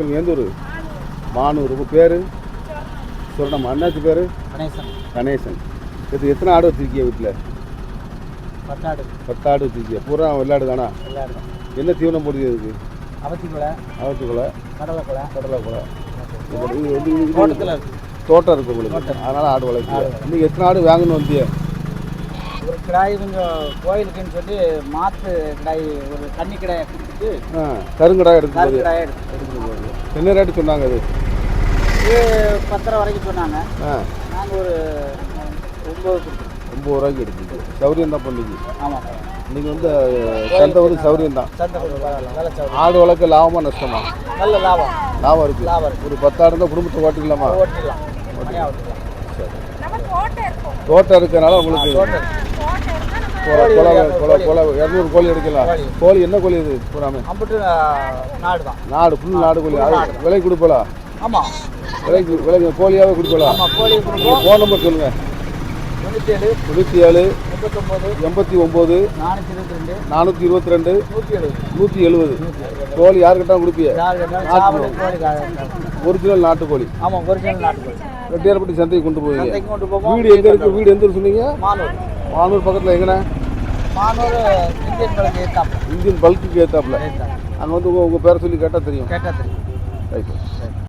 எந்த ஊர் மானூர் உங்கள் பேர்? சொல்லணும் அண்ணாச்சி பேர்? கணேசன். கணேசன். இது எத்தனை ஆடு வச்சிருக்கீங்க வீட்டில் பத்தாடு. பத்து ஆடு வச்சிருக்கீங்க. பூரா வெள்ளாடு தானா என்ன தீவனம் போடுது இதுக்கு? அவத்திக்குலை அவத்து கொலை கடலைக்குலை கடலை கொலை இது வந்து இது இது தோட்டத்தில் தோட்டம் இருக்கு உங்களுக்கு. அதனால ஆடு வளர்க்கு நீங்கள் எத்தனை ஆடு வாங்கணும் வந்திய? ஒரு கிடாய் கொஞ்சம் கோயிலுக்குன்னு சொல்லி மாற்று கிடாய் ஒரு கன்னி கிடாயை கொடுத்துட்டு ஆ கருங்கடா எடுக்கும் கரு போது கிடாயை எடுத்து என்ன ரேட்டு சொன்னாங்க அது? இது பத்தரை வரைக்கும் சொன்னாங்க. ஆ. நாங்கள் ஒரு ஒம்பது கொடுத்தோம். ஒம்பது ரூபாய்க்கு எடுக்குது சௌரியம் தான் பண்ணிக்கு ஆமாம் நீங்கள் வந்து சந்தை வந்து சௌரியம் தான். ஆடு வளர்க்க லாபமா நஷ்டமா? நல்ல லாபம். லாபம் இருக்கு. லாபம் ஒரு பத்தாடு இருந்தால் குடும்பத்தை ஓட்டிக்கலாமா? ஓட்டிடலாம் தோட்டம் இருக்கனால உங்களுக்கு இரநூறு கோழி எடுக்கலாம். கோழி. என்ன கோழி இது பூராமே? நாடு தான். நாடு ஃபுல் நாடு கோழி. அது விலை கொடுப்பலா? ஆமாம் விலை கோழியாவே கொடுப்பலா? ஆமாம் கோழி கொடுப்போம். ஃபோன் நம்பர் சொல்லுங்க. தொண்ணூற்றி ஏழு தொண்ணூற்றி ஏழு முப்பத்தொம்போது எண்பத்தி ஒம்பது நானூற்றி இருபத்தி ரெண்டு நூற்றி எழுபது கோழி யாருக்கிட்ட கொடுப்பிய? ஒரிஜினல் நாட்டுக்கோழி ஆமாம் ஒரிஜினல் நாட்டுக்கோழி ரெட்டியார்பட்டி சந்தைக்கு கொண்டு போவீங்க. வீடு எங்கே இருக்கு? வீடு எந்த சொன்னீங்க? மானூர் பக்கத்தில் எங்கண்ணே? மானூர் இந்தியன் பழக்கு ஏத்தாப்பு இந்தியன் பல்க்குக்கு ஏத்தாப்புல. அங்கே வந்து உங்கள் உங்கள் பேரை சொல்லி கேட்டால் தெரியும். கேட்டால் தெரியும். ரைட்டு